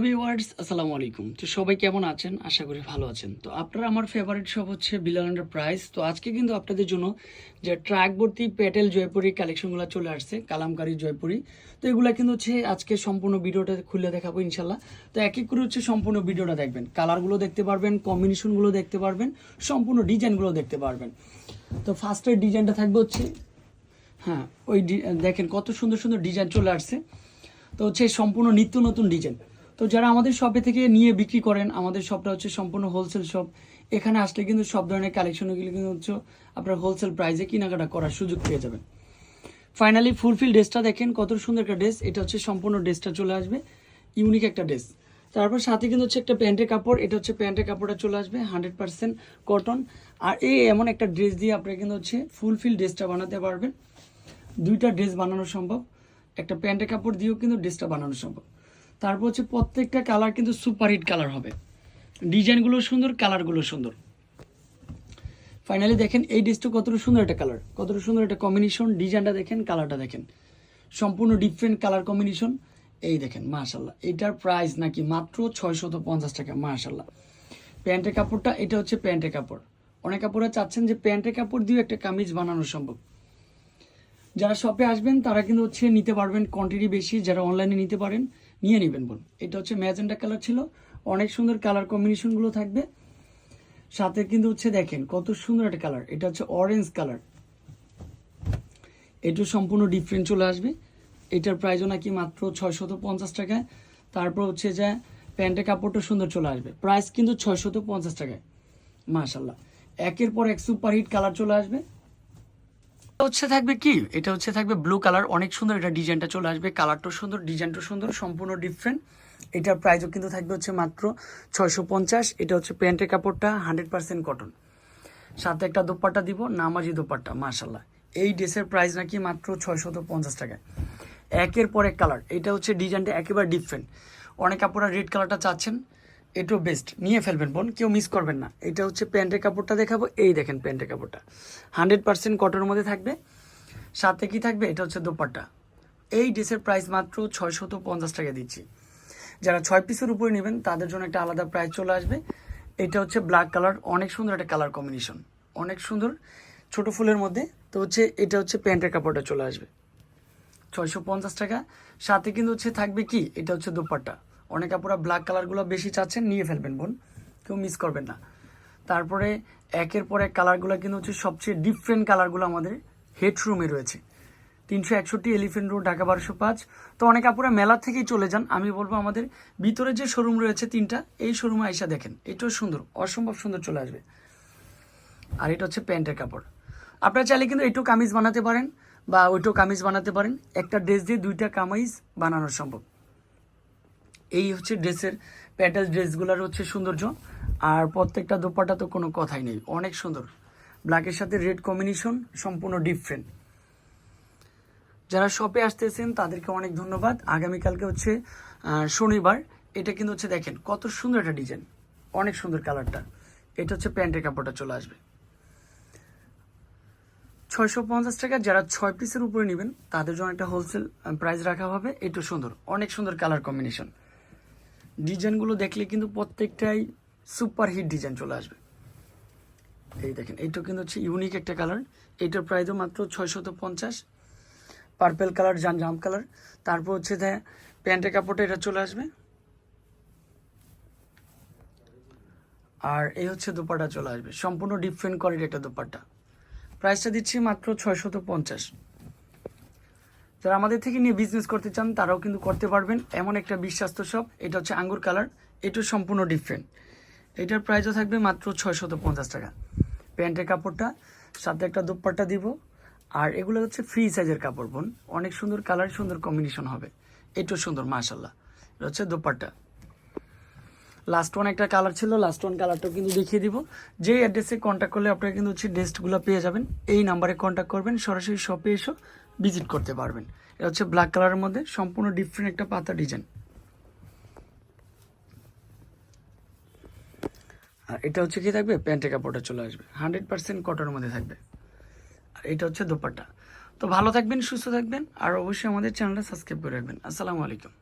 Hello আসসালামু আলাইকুম। তো সবাই কেমন আছেন? আশা করি ভালো আছেন। তো আপনারা আমার ফেভারিট শপ হচ্ছে বিলাল প্রাইস তো আজকে কিন্তু আপনাদের জন্য যে ট্র্যাক ভর্তি প্যাটেল জয়পুরি কালেকশনগুলো চলে আসছে কালামকারী জয়পুরি তো এগুলো কিন্তু হচ্ছে আজকে সম্পূর্ণ ভিডিওটা খুলে দেখাবো ইনশাল্লাহ তো এক এক করে হচ্ছে সম্পূর্ণ ভিডিওটা দেখবেন। কালারগুলো দেখতে পারবেন কম্বিনেশনগুলো দেখতে পারবেন, সম্পূর্ণ ডিজাইনগুলো দেখতে পারবেন। তো ফার্স্টের ডিজাইনটা থাকবে হচ্ছে হ্যাঁ ওই দেখেন কত সুন্দর সুন্দর ডিজাইন চলে আসছে। তো হচ্ছে সম্পূর্ণ নিত্য নতুন ডিজাইন তো যারা আমাদের শপে থেকে নিয়ে বিক্রি করেন, আমাদের শপটা হচ্ছে সম্পূর্ণ হোলসেল শপ এখানে আসলে কিন্তু সব ধরনের কালেকশনগুলো কিন্তু হচ্ছে আপনার হোলসেল প্রাইসে কেনাকাটা করার সুযোগ পেয়ে যাবেন। ফাইনালি ফুলফিল ড্রেসটা দেখেন, কত সুন্দর একটা ড্রেস এটা হচ্ছে সম্পূর্ণ ড্রেসটা চলে আসবে। ইউনিক একটা ড্রেস তারপর সাথে কিন্তু হচ্ছে একটা প্যান্টের কাপড়। এটা হচ্ছে প্যান্টের কাপড়টা চলে আসবে হান্ড্রেড পার্সেন্ট কটন আর এই এমন একটা ড্রেস দিয়ে আপনারা কিন্তু হচ্ছে ফুলফিল ড্রেসটা বানাতে পারবেন। দুইটা ড্রেস বানানো সম্ভব। একটা প্যান্টের কাপড় দিয়েও কিন্তু ড্রেসটা বানানো সম্ভব। তারপর হচ্ছে প্রত্যেকটা কালার কিন্তু সুপার হিট কালার হবে। ডিজাইনগুলো সুন্দর কালারগুলো সুন্দর। ফাইনালি দেখেন, এই ড্রেসটা কতটা সুন্দর একটা কালার কতটা সুন্দর একটা কম্বিনেশন ডিজাইনটা দেখেন কালারটা দেখেন। সম্পূর্ণ ডিফারেন্ট কালার কম্বিনেশন এই দেখেন মাশাল্লাহ এটার প্রাইস নাকি মাত্র ছয়শত পঞ্চাশ টাকা মাশাল্লাহ প্যান্টের কাপড়টা, এটা হচ্ছে প্যান্টের কাপড়। অনেক কাপড়রা চাচ্ছেন যে প্যান্টের কাপড় দিয়েও একটা কামিজ বানানো সম্ভব। যারা শপে আসবেন, তারা কিন্তু হচ্ছে নিতে পারবেন কোয়ান্টিটি বেশি, যারা অনলাইনে নিতে পারেন। নিয়ে নেবেন বোন এটা হচ্ছে ম্যাজেন্টা কালার ছিল। অনেক সুন্দর কালার কম্বিনেশনগুলো থাকবে। সাথে কিন্তু হচ্ছে দেখেন, কত সুন্দর একটা কালার। এটা হচ্ছে অরেঞ্জ কালার। এটা সম্পূর্ণ ডিফারেন্ট চলে আসবে। এটার প্রাইসও নাকি মাত্র ছয়শত পঞ্চাশ টাকায়। তারপর হচ্ছে যে প্যান্টের কাপড়টা সুন্দর চলে আসবে। প্রাইস কিন্তু ছয়শত পঞ্চাশ টাকায়। মাশাল্লাহ একের পর এক সুপার হিট কালার চলে আসবে। হচ্ছে থাকবে কি? এটা হচ্ছে থাকবে ব্লু কালার অনেক সুন্দর এটা ডিজাইনটা চলে আসবে। কালারটাও সুন্দর ডিজাইনটাও সুন্দর, সম্পূর্ণ ডিফারেন্ট এটার প্রাইসও কিন্তু থাকবে হচ্ছে মাত্র ছয়শো পঞ্চাশ। এটা হচ্ছে প্যান্টের কাপড়টা হান্ড্রেড পার্সেন্ট কটন সাথে একটা দোপাট্টা দিব, নামাজি দোপাট্টা মাশাল্লাহ এই ড্রেসের প্রাইস নাকি মাত্র ছয়শত পঞ্চাশ টাকায় একের পর এক কালার এটা হচ্ছে ডিজাইনটা একেবারে ডিফারেন্ট অনেক আপনারা রেড কালারটা চাচ্ছেন। এটাও বেস্ট নিয়ে ফেলবেন বোন, কেউ মিস করবেন না। এটা হচ্ছে প্যান্টের কাপড়টা দেখাবো, এই দেখেন প্যান্টের কাপড়টা। হান্ড্রেড পার্সেন্ট কটনের মধ্যে থাকবে। সাথে কি থাকবে? এটা হচ্ছে দোপাট্টা। এই ড্রেসের প্রাইস মাত্র ছয়শত পঞ্চাশ টাকা দিচ্ছি। যারা ছয় পিসের উপরে নেবেন, তাদের জন্য একটা আলাদা প্রাইস চলে আসবে। এটা হচ্ছে ব্ল্যাক কালার অনেক সুন্দর একটা কালার কম্বিনেশন অনেক সুন্দর, ছোট ফুলের মধ্যে। তো হচ্ছে, এটা হচ্ছে প্যান্টের কাপড়টা চলে আসবে। ছয়শো পঞ্চাশ টাকা। সাথে কিন্তু হচ্ছে থাকবে কি? এটা হচ্ছে দোপাট্টা। অনেক আপুরা ব্ল্যাক কালারগুলো বেশি চাচ্ছেন, নিয়ে ফেলবেন বোন। কেউ মিস করবেন না। তারপরে একের পর এক কালারগুলো কিন্তু হচ্ছে সবচেয়ে ডিফারেন্ট কালারগুলো আমাদের হেডরুমে রয়েছে। তিনশো একষট্টি এলিফেন্ট রোড ঢাকা বারোশো পাঁচ। তো অনেক আপুরা মেলা থেকেই চলে যান। আমি বলব আমাদের ভিতরে যে শোরুম রয়েছে তিনটা, এই শোরুমে আইসা দেখেন। এটাও সুন্দর, অসম্ভব সুন্দর চলে আসবে। আর এটা হচ্ছে প্যান্টের কাপড়। আপনারা চাইলে কিন্তু এটাও কামিজ বানাতে পারেন বা ওইটাও কামিজ বানাতে পারেন। একটা ড্রেস দিয়ে দুইটা কামিজ বানানো সম্ভব। এই হচ্ছে ড্রেসের প্যাটেল ড্রেসগুলোর হচ্ছে সৌন্দর্য। আর প্রত্যেকটা দোপাটা তো কোনো কথাই নেই। অনেক সুন্দর। ব্ল্যাকের সাথে রেড কম্বিনেশন সম্পূর্ণ ডিফারেন্ট যারা শপে আসতেছেন, তাদেরকে অনেক ধন্যবাদ। আগামীকালকে হচ্ছে শনিবার। এটা কিন্তু হচ্ছে দেখেন, কত সুন্দর একটা ডিজাইন অনেক সুন্দর কালারটা এটা হচ্ছে প্যান্টের কাপড়টা চলে আসবে। ছয়শো পঞ্চাশ টাকা যারা ছয় পিসের উপরে নেবেন, তাদের জন্য একটা হোলসেল প্রাইস রাখা হবে। একটু সুন্দর। অনেক সুন্দর কালার কম্বিনেশন ডিজাইনগুলো দেখলে কিন্তু প্রত্যেকটাই সুপার হিট ডিজাইন চলে আসবে। এই দেখেন এইটা কিন্তু হচ্ছে ইউনিক একটা কালার এইটার প্রাইসও মাত্র ছয়শত পঞ্চাশ। পার্পেল কালার জাম জাম কালার তারপর হচ্ছে যে প্যান্টের কাপড়টা এটা চলে আসবে। আর এই হচ্ছে দোপাট্টা চলে আসবে। সম্পূর্ণ ডিফারেন্ট কোয়ালিটি একটা দোপাট্টা প্রাইসটা দিচ্ছি মাত্র ছয়শত পঞ্চাশ। যারা আমাদের থেকে নিয়ে বিজনেস করতে চান, তারাও কিন্তু করতে পারবেন। এমন একটা বিশ্বাস্ত শপ এটা হচ্ছে আঙ্গুর কালার। এটা সম্পূর্ণ ডিফারেন্ট এটার প্রাইসও থাকবে মাত্র ছয়শত পঞ্চাশ টাকা। প্যান্টের কাপড়টা, সাথে একটা দোপাট্টা দিব। আর এগুলো হচ্ছে ফ্রি সাইজের কাপড়, বোন। অনেক সুন্দর কালার সুন্দর কম্বিনেশন হবে। এটাও সুন্দর মাশাল্লাহ এটা হচ্ছে দোপাট্টা। লাস্ট ওয়ান একটা কালার ছিল লাস্ট ওয়ান কালারটাও কিন্তু দেখিয়ে দিব। যে অ্যাড্রেসে কন্ট্যাক্ট করলে আপনারা কিন্তু হচ্ছে ড্রেসগুলো পেয়ে যাবেন। এই নাম্বারে কন্ট্যাক্ট করবেন। সরাসরি শপে এসে। ভিজিট করতে পারবেন। এটা হচ্ছে ব্ল্যাক কালারের মধ্যে সম্পূর্ণ ডিফারেন্ট একটা পাতা ডিজাইন আর এটা হচ্ছে কি থাকবে? প্যান্টের কাপড়টা চলে আসবে। হান্ড্রেড পার্সেন্ট কটনের মধ্যে থাকবে। আর এটা হচ্ছে দোপাট্টা। তো ভালো থাকবেন, সুস্থ থাকবেন, আর অবশ্যই আমাদের চ্যানেলটা সাবস্ক্রাইব করে রাখবেন। আসসালামু আলাইকুম।